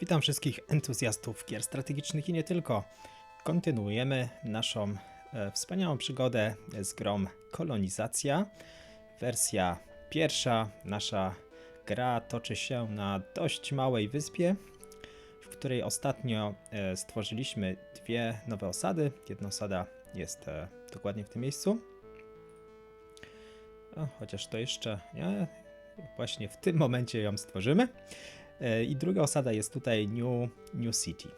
Witam wszystkich entuzjastów gier strategicznych i nie tylko. Kontynuujemy naszą e, wspaniałą przygodę z grą Kolonizacja. Wersja pierwsza. Nasza gra toczy się na dość małej wyspie, w której ostatnio e, stworzyliśmy dwie nowe osady. Jedna osada jest e, dokładnie w tym miejscu. O, chociaż to jeszcze nie. Właśnie w tym momencie ją stworzymy. E, I druga osada jest tutaj New, New City.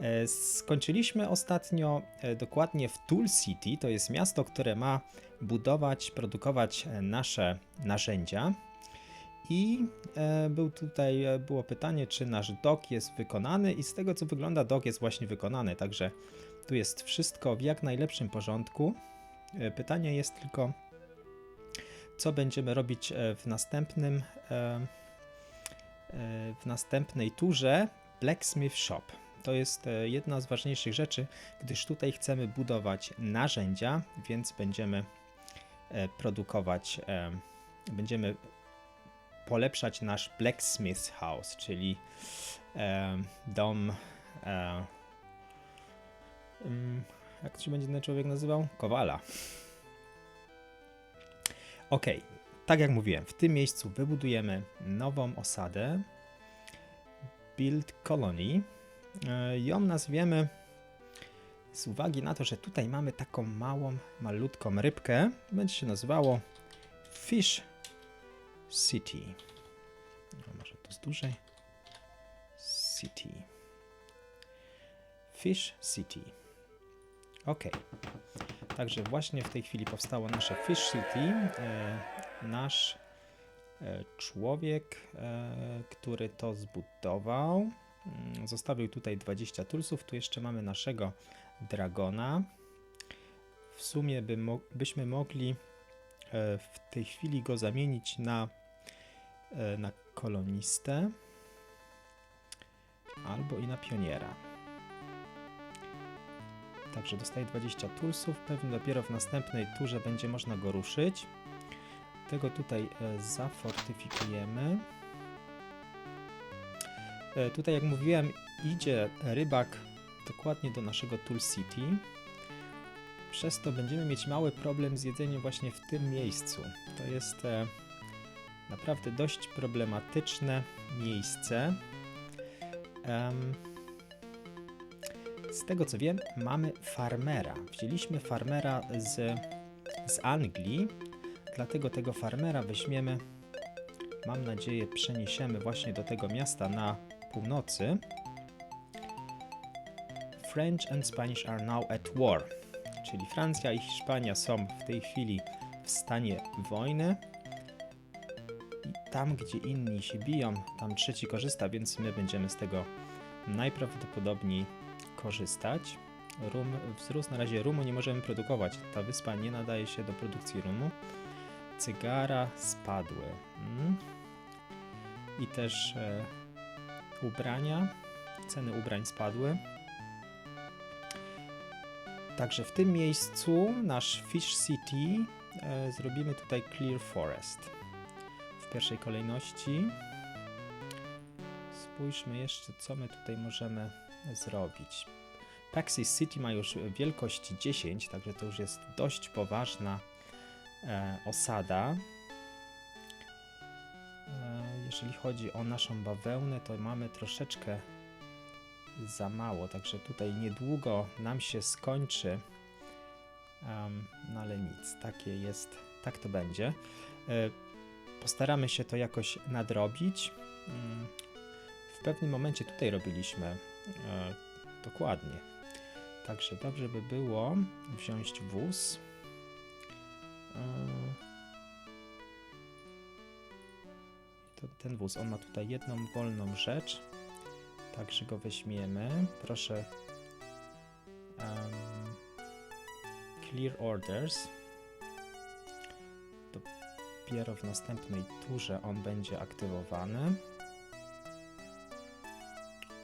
E, Skończyliśmy ostatnio e, dokładnie w Tool City. To jest miasto, które ma budować, produkować nasze narzędzia. I był tutaj, było pytanie, czy nasz dok jest wykonany, i z tego co wygląda, dok jest właśnie wykonany. Także tu jest wszystko w jak najlepszym porządku. Pytanie jest tylko, co będziemy robić w następnym. E, w następnej turze Blacksmith Shop. To jest e, jedna z ważniejszych rzeczy, gdyż tutaj chcemy budować narzędzia, więc będziemy e, produkować, e, będziemy polepszać nasz Blacksmith House, czyli e, dom. E, mm, jak się będzie ten człowiek nazywał? Kowala. Ok, tak jak mówiłem, w tym miejscu wybudujemy nową osadę. Build Colony. E, Ją nazwiemy z uwagi na to, że tutaj mamy taką małą, malutką rybkę. Będzie się nazywało Fish City. No, może to z dłużej. City. Fish City. Ok. Także właśnie w tej chwili powstało nasze Fish City. Nasz e, człowiek, e, który to zbudował, mm, zostawił tutaj 20 tulsów. Tu jeszcze mamy naszego dragona. W sumie by mo- byśmy mogli e, w tej chwili go zamienić na, na kolonistę albo i na pioniera. Także dostaje 20 tulsów. Pewnie dopiero w następnej turze będzie można go ruszyć. Tego tutaj e, zafortyfikujemy. E, Tutaj, jak mówiłem, idzie rybak dokładnie do naszego Tool City. Przez to będziemy mieć mały problem z jedzeniem właśnie w tym miejscu. To jest e, naprawdę dość problematyczne miejsce. Z tego co wiem, mamy farmera. Wzięliśmy farmera z, z Anglii, dlatego tego farmera weźmiemy. Mam nadzieję, przeniesiemy właśnie do tego miasta na północy. French and Spanish are now at war, czyli Francja i Hiszpania są w tej chwili w stanie wojny. I tam, gdzie inni się biją, tam trzeci korzysta, więc my będziemy z tego najprawdopodobniej korzystać. Rum, wzrósł na razie rumu nie możemy produkować. Ta wyspa nie nadaje się do produkcji rumu. Cygara spadły. Mm. I też e, ubrania. Ceny ubrań spadły. Także w tym miejscu nasz Fish City e, zrobimy tutaj Clear Forest. W pierwszej kolejności. Spójrzmy jeszcze, co my tutaj możemy zrobić. Paxis City ma już wielkość 10, także to już jest dość poważna osada. E, jeżeli chodzi o naszą bawełnę, to mamy troszeczkę za mało, także tutaj niedługo nam się skończy. No ale nic, takie jest, tak to będzie. E, postaramy się to jakoś nadrobić. Mm, w pewnym momencie tutaj robiliśmy e, dokładnie. Także dobrze by było wziąć wóz. E, to ten wóz, on ma tutaj jedną wolną rzecz. Także go weźmiemy. Proszę. em, clear orders. Dopiero w następnej turze on będzie aktywowany.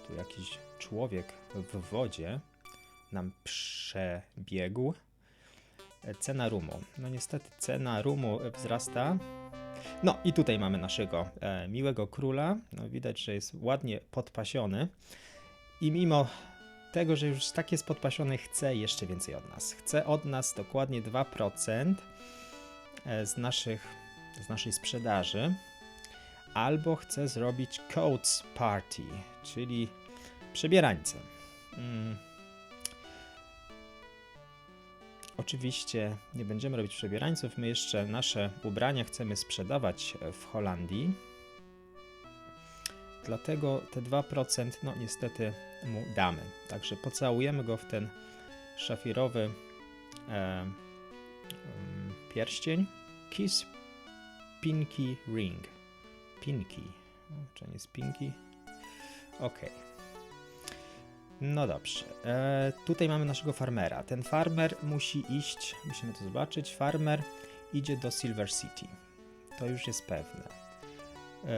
Tu jakiś człowiek w wodzie nam przebiegł. Cena rumu. No niestety cena rumu wzrasta. No i tutaj mamy naszego e, miłego króla. No, widać, że jest ładnie podpasiony. I mimo tego, że już tak jest podpasiony, chce jeszcze więcej od nas. Chce od nas dokładnie 2% e, z, naszych, z naszej sprzedaży. Albo chce zrobić coats party, czyli przebierańce. Mm. Oczywiście nie będziemy robić przebierańców, my jeszcze nasze ubrania chcemy sprzedawać w Holandii. Dlatego te 2% no niestety mu damy. Także pocałujemy go w ten szafirowy e, em, pierścień. Kiss Pinky Ring. Pinky. Czy nie jest Pinky? Okej. No dobrze. E, tutaj mamy naszego farmera. Ten farmer musi iść, musimy to zobaczyć. Farmer idzie do Silver City. To już jest pewne. E,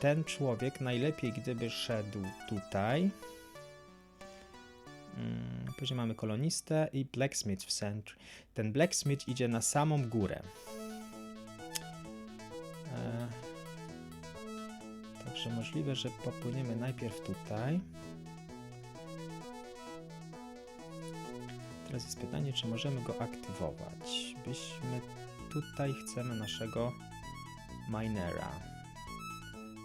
ten człowiek najlepiej, gdyby szedł tutaj. Mm, Później mamy kolonistę i blacksmith w centrum. Ten blacksmith idzie na samą górę. E, Także możliwe, że popłyniemy najpierw tutaj. Teraz jest pytanie, czy możemy go aktywować. Byśmy tutaj chcemy naszego minera.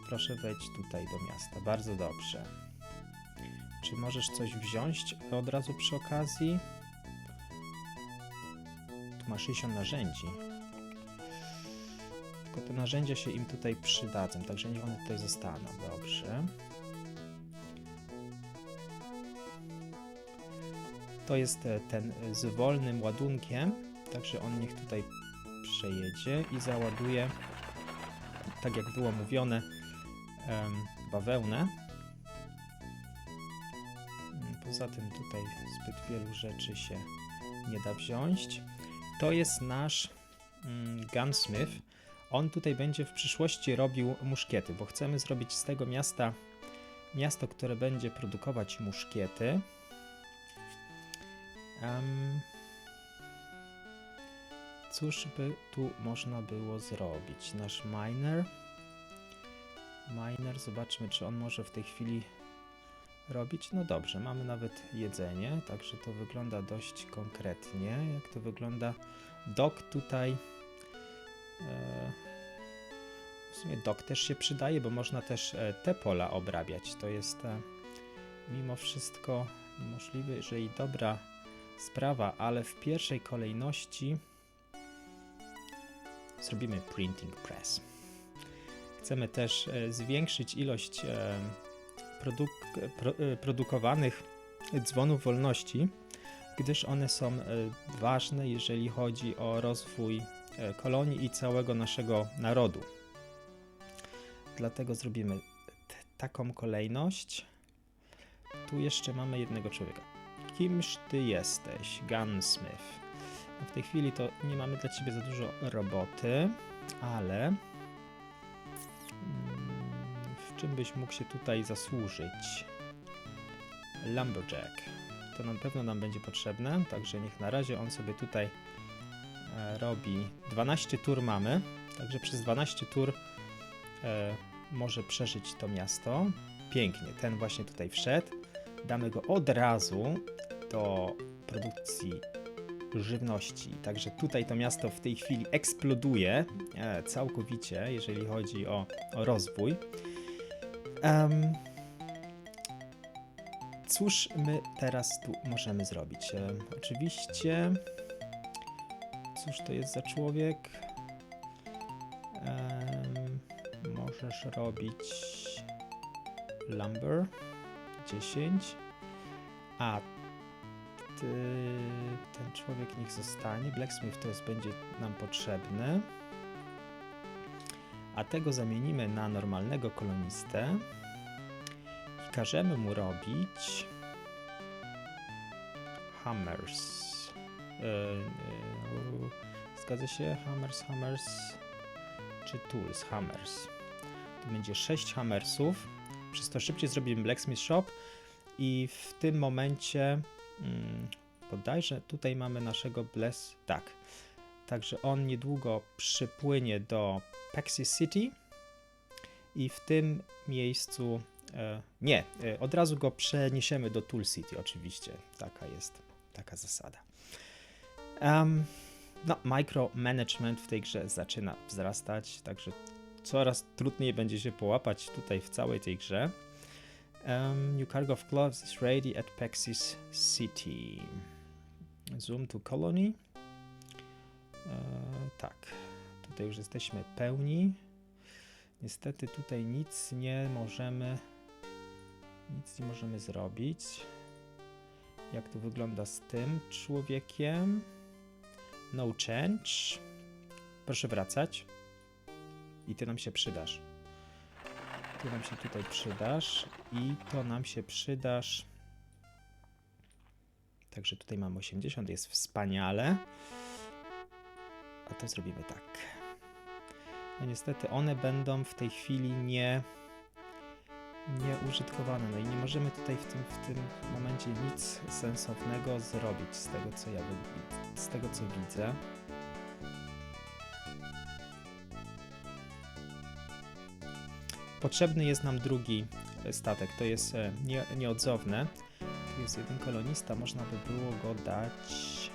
Proszę wejdź tutaj do miasta. Bardzo dobrze. Czy możesz coś wziąć od razu przy okazji? Tu ma 60 narzędzi. Tylko te narzędzia się im tutaj przydadzą, także niech one tutaj zostaną. Dobrze. To jest e, ten e, z wolnym ładunkiem, także on niech tutaj przejedzie i załaduje, tak jak było mówione, bawełnę. Mm, Poza tym tutaj zbyt wielu rzeczy się nie da wziąć. To jest nasz mm, gunsmith. On tutaj będzie w przyszłości robił muszkiety, bo chcemy zrobić z tego miasta miasto, które będzie produkować muszkiety. Em, cóż by tu można było zrobić? Nasz miner. Miner, zobaczmy, czy on może w tej chwili robić. No dobrze, mamy nawet jedzenie, także to wygląda dość konkretnie. Jak to wygląda? Dok tutaj. E, w sumie dok też się przydaje, bo można też e, te pola obrabiać. To jest e, mimo wszystko możliwe, że i dobra sprawa, ale w pierwszej kolejności zrobimy printing press. Chcemy też e, zwiększyć ilość e, produk- pro, e, produkowanych dzwonów wolności, gdyż one są ważne, jeżeli chodzi o rozwój kolonii i całego naszego narodu. Dlatego zrobimy taką kolejność. Tu jeszcze mamy jednego człowieka. Kimż ty jesteś? Gunsmith. W tej chwili to nie mamy dla ciebie za dużo roboty, ale mm, w czym byś mógł się tutaj zasłużyć? Lumberjack. To na pewno nam będzie potrzebne, także niech na razie on sobie tutaj e, robi 12 tur mamy, także przez 12 tur e, może przeżyć to miasto. Pięknie, ten właśnie tutaj wszedł. Damy go od razu do produkcji żywności. Także tutaj to miasto w tej chwili eksploduje całkowicie, jeżeli chodzi o, o rozwój. Em, cóż my teraz tu możemy zrobić? E, oczywiście, cóż to jest za człowiek? Em, możesz robić lumber 10, a ten człowiek niech zostanie. Blacksmith to jest, będzie nam potrzebny. A tego zamienimy na normalnego kolonistę i każemy mu robić hammers. E, e, zgadza się? Hammers, hammers czy tools? Hammers. To będzie 6 hammersów. Przez to szybciej zrobimy Blacksmith Shop i w tym momencie mm, bodajże tutaj mamy naszego bless. Tak. Także on niedługo przypłynie do Pexi City i w tym miejscu e, nie, e, od razu go przeniesiemy do Tool City oczywiście. Taka jest taka zasada. Um, no, micromanagement w tej grze zaczyna wzrastać, także coraz trudniej będzie się połapać tutaj w całej tej grze. Um, new cargo of gloves is ready at Pexis City. Zoom to colony. E, tak, tutaj już jesteśmy pełni. Niestety tutaj nic nie możemy nic nie możemy zrobić. Jak to wygląda z tym człowiekiem? No change. Proszę wracać. I ty nam się przydasz. Ty nam się tutaj przydasz. I to nam się przydasz. Także tutaj mamy 80, jest wspaniale. A to zrobimy tak. No niestety one będą w tej chwili nie nieużytkowane. No i nie możemy tutaj w tym, w tym momencie nic sensownego zrobić z tego, co ja z tego, co widzę. Potrzebny jest nam drugi statek, to jest e, nie, nieodzowne. Tu jest jeden kolonista, można by było go dać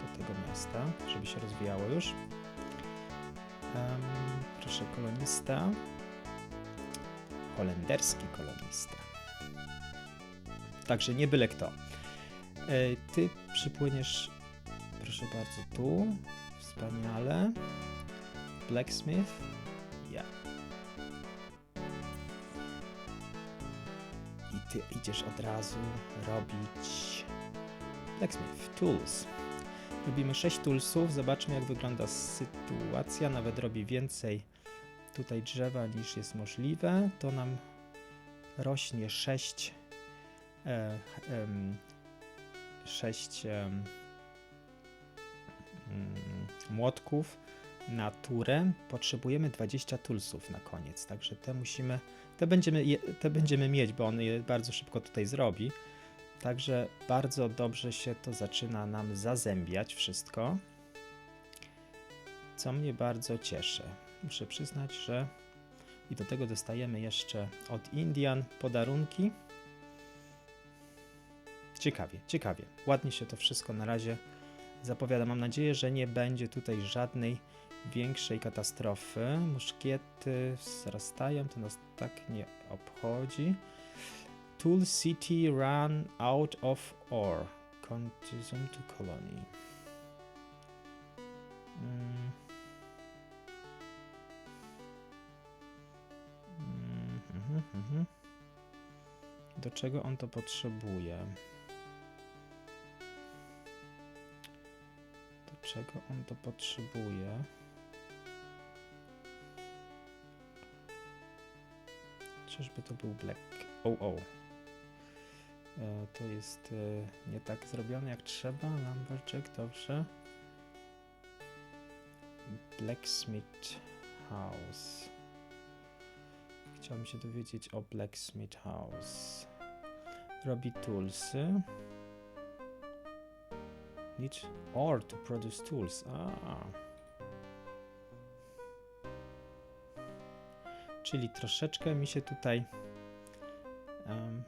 do tego miasta, żeby się rozwijało już. Um, proszę, kolonista. Holenderski kolonista. Także nie byle kto. E, ty przypłyniesz, proszę bardzo, tu. Wspaniale. Blacksmith. Ja. I ty idziesz od razu robić Blacksmith Tools. Robimy 6 toolsów, zobaczmy jak wygląda sytuacja, nawet robi więcej tutaj drzewa niż jest możliwe, to nam rośnie 6 e, 6 e, młotków na turę. Potrzebujemy 20 toolsów na koniec, także te musimy, te będziemy, te będziemy mieć, bo on je bardzo szybko tutaj zrobi. Także bardzo dobrze się to zaczyna nam zazębiać wszystko, co mnie bardzo cieszy. Muszę przyznać, że i do tego dostajemy jeszcze od Indian podarunki. Ciekawie, ciekawie. Ładnie się to wszystko na razie zapowiada. Mam nadzieję, że nie będzie tutaj żadnej większej katastrofy. Muszkiety wzrastają, to nas tak nie obchodzi. Tool City run out of ore. Consume to colony. Mm. Mm, mhm, mhm. Do czego on to potrzebuje? Do czego on to potrzebuje? Czyżby to był Black? O, oh, o. Oh. To jest e, nie tak zrobione jak trzeba. Lumberjack, dobrze. Blacksmith House. Chciałbym się dowiedzieć o Blacksmith House. Robi toolsy. Need ore to produce tools. A. Czyli troszeczkę mi się tutaj um.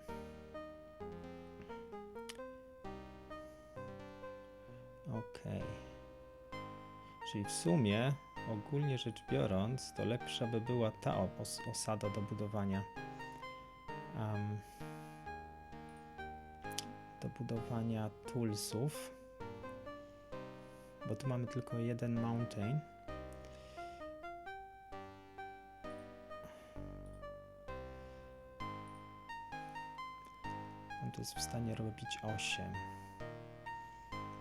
Okay. Czyli w sumie, ogólnie rzecz biorąc, to lepsza by była ta os osada do budowania. Um, do budowania toolsów. Bo tu mamy tylko jeden mountain. Jest w stanie robić 8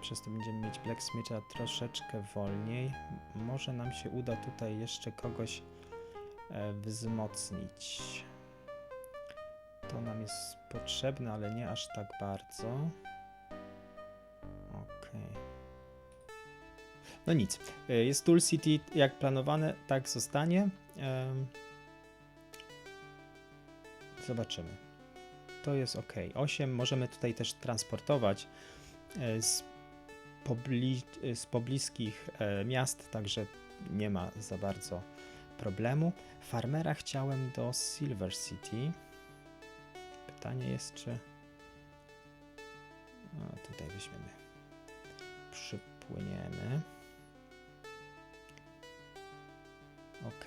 przez to będziemy mieć Blacksmitha troszeczkę wolniej. Może nam się uda tutaj jeszcze kogoś e, wzmocnić. To nam jest potrzebne, ale nie aż tak bardzo. Ok. No nic. E, jest Tool City jak planowane, tak zostanie. Zobaczymy. To jest ok. 8 możemy tutaj też transportować e, z, pobli, e, z pobliskich e, miast, także nie ma za bardzo problemu. Farmera chciałem do Silver City. Pytanie jest, czy. A, tutaj weźmiemy. Przypłyniemy. Ok.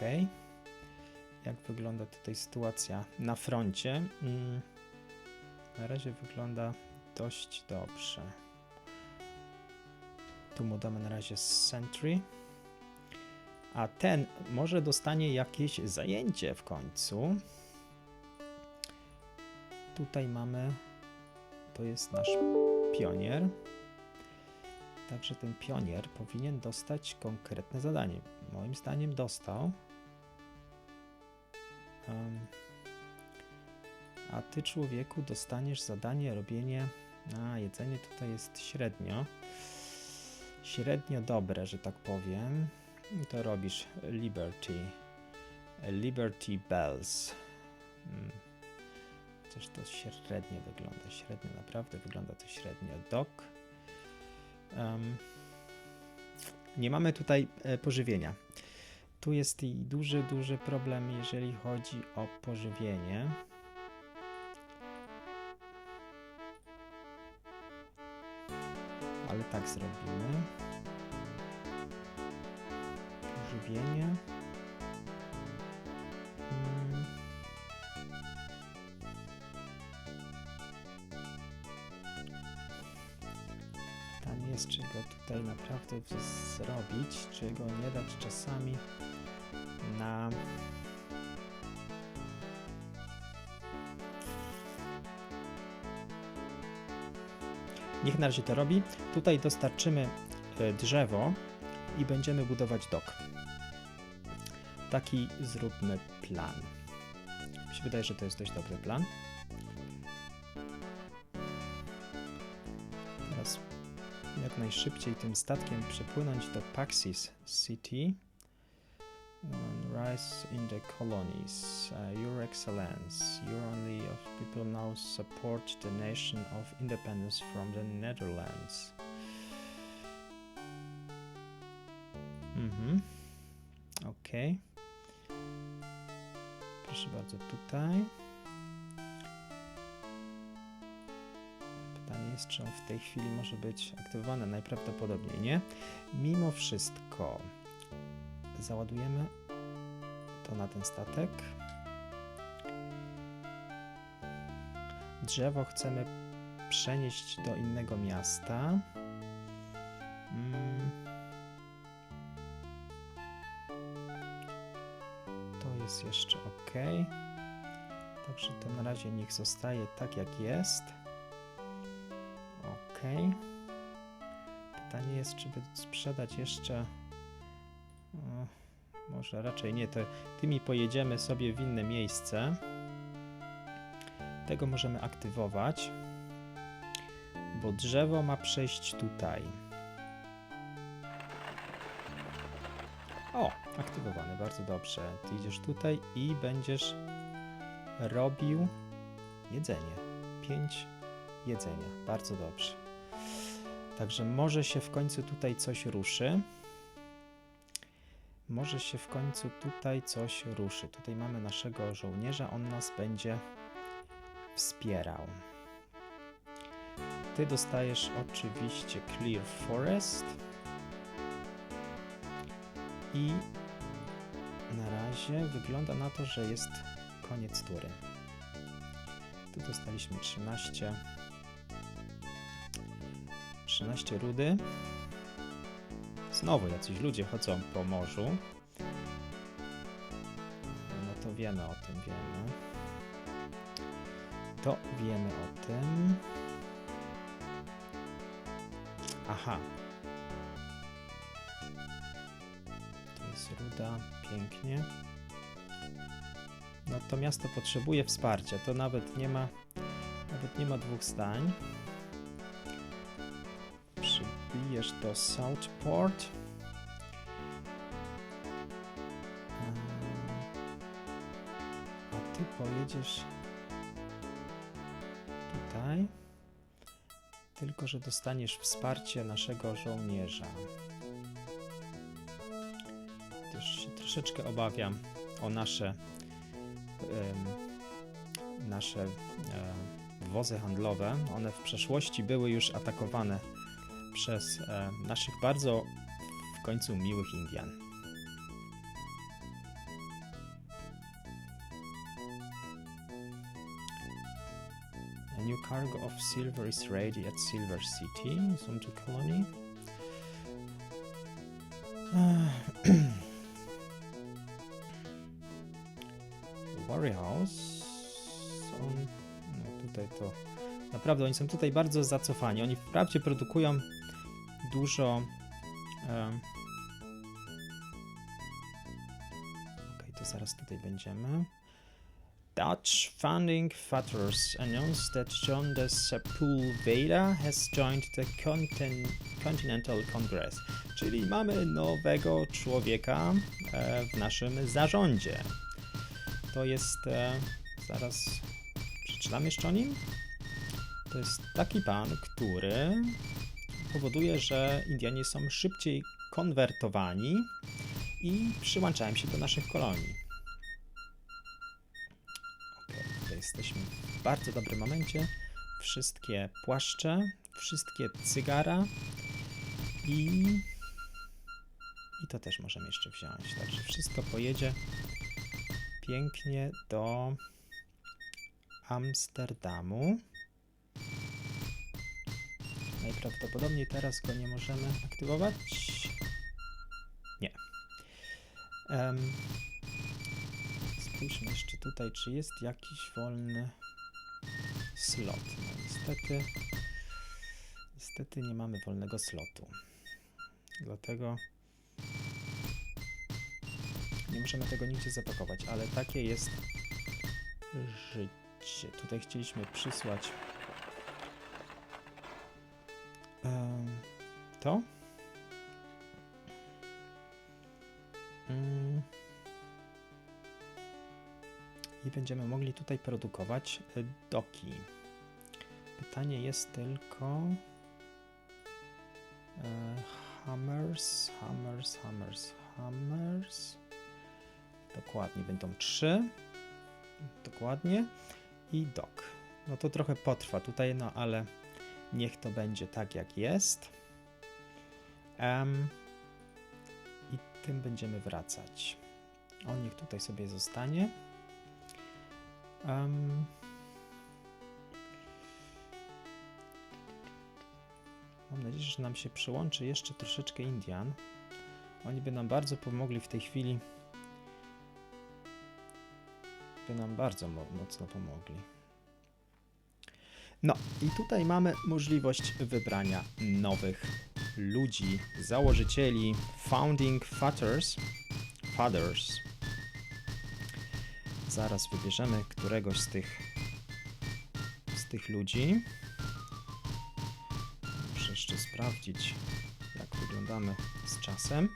Jak wygląda tutaj sytuacja na froncie? Mm, na razie wygląda dość dobrze. Tu mu damy na razie Sentry. A ten może dostanie jakieś zajęcie w końcu. Tutaj mamy. To jest nasz pionier. Także ten pionier powinien dostać konkretne zadanie. Moim zdaniem dostał. Um, a ty, człowieku, dostaniesz zadanie robienie. A, jedzenie tutaj jest średnio. Średnio dobre, że tak powiem. I To robisz Liberty. Liberty Bells. Hmm. Chociaż to średnio wygląda. Średnio, naprawdę wygląda to średnio. Dok. Um, nie mamy tutaj e, pożywienia. Tu jest i duży, duży problem, jeżeli chodzi o pożywienie. Ale tak zrobimy. Pożywienie. Mm. Pytanie jest, czy go tutaj naprawdę zrobić, czy go nie dać czasami na... Niech na razie to robi. Tutaj dostarczymy e, drzewo i będziemy budować dok. Taki zróbmy plan. Mi się wydaje, że to jest dość dobry plan. Teraz jak najszybciej tym statkiem przepłynąć do Paxis City. Rise in the colonies. Uh, Your Excellence, you only of people now support the nation of independence from the Netherlands. Mhm. Okej. Proszę bardzo, tutaj. Pytanie jest, czy on w tej chwili może być aktywowany. Najprawdopodobniej nie. Mimo wszystko załadujemy to na ten statek. Drzewo chcemy przenieść do innego miasta. Mm. To jest jeszcze ok. Także to na razie niech zostaje tak jak jest. Ok. Pytanie jest, czy by sprzedać jeszcze. Może raczej nie. To tymi pojedziemy sobie w inne miejsce. Tego możemy aktywować, bo drzewo ma przejść tutaj. O, aktywowany, bardzo dobrze. Ty idziesz tutaj i będziesz robił jedzenie. 5 jedzenia, bardzo dobrze. Także może się w końcu tutaj coś ruszy. Może się w końcu tutaj coś ruszy. Tutaj mamy naszego żołnierza, on nas będzie wspierał. Ty dostajesz oczywiście Clear Forest. I na razie wygląda na to, że jest koniec tury. Tu dostaliśmy 13. 13 rudy. Znowu jacyś ludzie chodzą po morzu. No to wiemy o tym, wiemy. To wiemy o tym. Aha. To jest ruda, pięknie. No to miasto potrzebuje wsparcia. To nawet nie ma nawet nie ma dwóch zdań. Przybijesz do Southport. Ehm, A ty pojedziesz tutaj. Tylko, że dostaniesz wsparcie naszego żołnierza. Też się troszeczkę obawiam o nasze nasze e, wozy handlowe. One w przeszłości były już atakowane przez e, naszych bardzo w końcu miłych Indian. A new cargo of silver is ready at Silver City, Zuntu Colony. Warrior House. Są, no tutaj to naprawdę oni są tutaj bardzo zacofani. Oni wprawdzie produkują dużo. Um, Okej, to zaraz tutaj będziemy. Dutch funding fathers announced that John de Sepulveda has joined the Contin- Continental Congress. Czyli mamy nowego człowieka e, w naszym zarządzie. To jest. E, zaraz przeczytam jeszcze o nim. To jest taki pan, który powoduje, że Indianie są szybciej konwertowani i przyłączają się do naszych kolonii. Ok, tutaj jesteśmy w bardzo dobrym momencie. Wszystkie płaszcze, wszystkie cygara i. I to też możemy jeszcze wziąć. Także wszystko pojedzie pięknie do Amsterdamu. Najprawdopodobniej teraz go nie możemy aktywować. Nie. Em, spójrzmy jeszcze tutaj, czy jest jakiś wolny slot. No niestety, niestety nie mamy wolnego slotu. Dlatego nie możemy tego nigdzie zapakować, ale takie jest życie. Tutaj chcieliśmy przysłać to. Mm. I będziemy mogli tutaj produkować y, doki. Pytanie jest tylko. e, Hammers, hammers, hammers, hammers. Dokładnie, będą trzy. Dokładnie. I dok. No to trochę potrwa tutaj, no ale niech to będzie tak jak jest. Em, I tym będziemy wracać. On niech tutaj sobie zostanie. Em, mam nadzieję, że nam się przyłączy jeszcze troszeczkę Indian. Oni by nam bardzo pomogli w tej chwili. By nam bardzo mo- mocno pomogli. No i tutaj mamy możliwość wybrania nowych ludzi, założycieli, founding fathers, fathers. Zaraz wybierzemy któregoś z tych z tych ludzi. Muszę jeszcze sprawdzić, jak wyglądamy z czasem.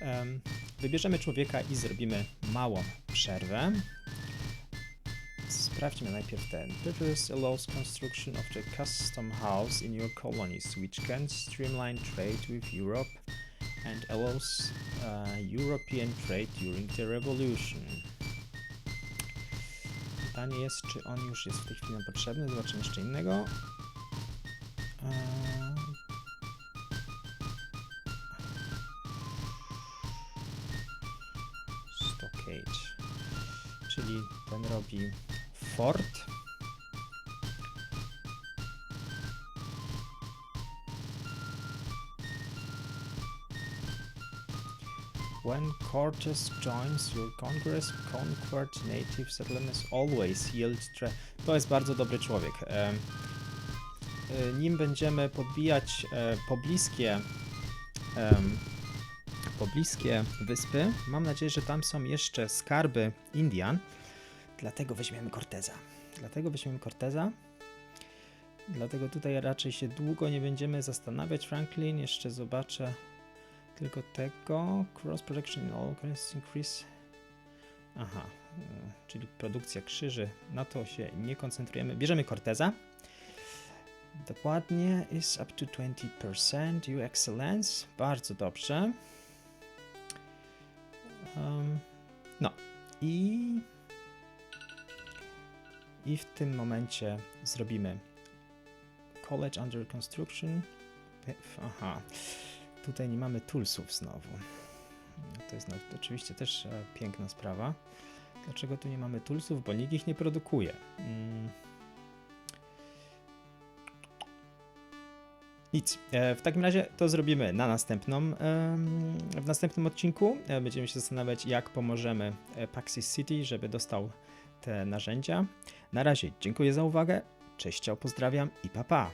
Em, Wybierzemy człowieka i zrobimy małą przerwę. Sprawdźmy najpierw ten. Purpose allows construction of the custom house in your colonies, which can streamline trade with Europe and allows uh, European trade during the revolution. Pytanie jest, czy on już jest w tej chwili nam potrzebny. Zobaczymy jeszcze innego. Eee, Stockade. Czyli ten robi fort. When Cortes joins your Congress, conquered native settlements always yield To jest bardzo dobry człowiek. Em, e, Nim będziemy podbijać e, pobliskie pobliskie wyspy. Mam nadzieję, że tam są jeszcze skarby Indian. Dlatego weźmiemy Corteza. Dlatego weźmiemy Corteza. Dlatego tutaj raczej się długo nie będziemy zastanawiać. Franklin, jeszcze zobaczę tylko tego. Cross protection in all increase. Aha, e, czyli produkcja krzyży. Na to się nie koncentrujemy. Bierzemy Corteza. Dokładnie is up to 20%. You excellence. Bardzo dobrze. Um, no i i w tym momencie zrobimy college under construction. Aha, tutaj nie mamy toolsów znowu. To jest no, oczywiście też e, piękna sprawa. Dlaczego tu nie mamy toolsów? Bo nikt ich nie produkuje. Mm. Nic. E, W takim razie to zrobimy na następną, w następnym odcinku. E, Będziemy się zastanawiać, jak pomożemy e, Paxis City, żeby dostał te narzędzia. Na razie dziękuję za uwagę. Cześć, pozdrawiam i pa pa.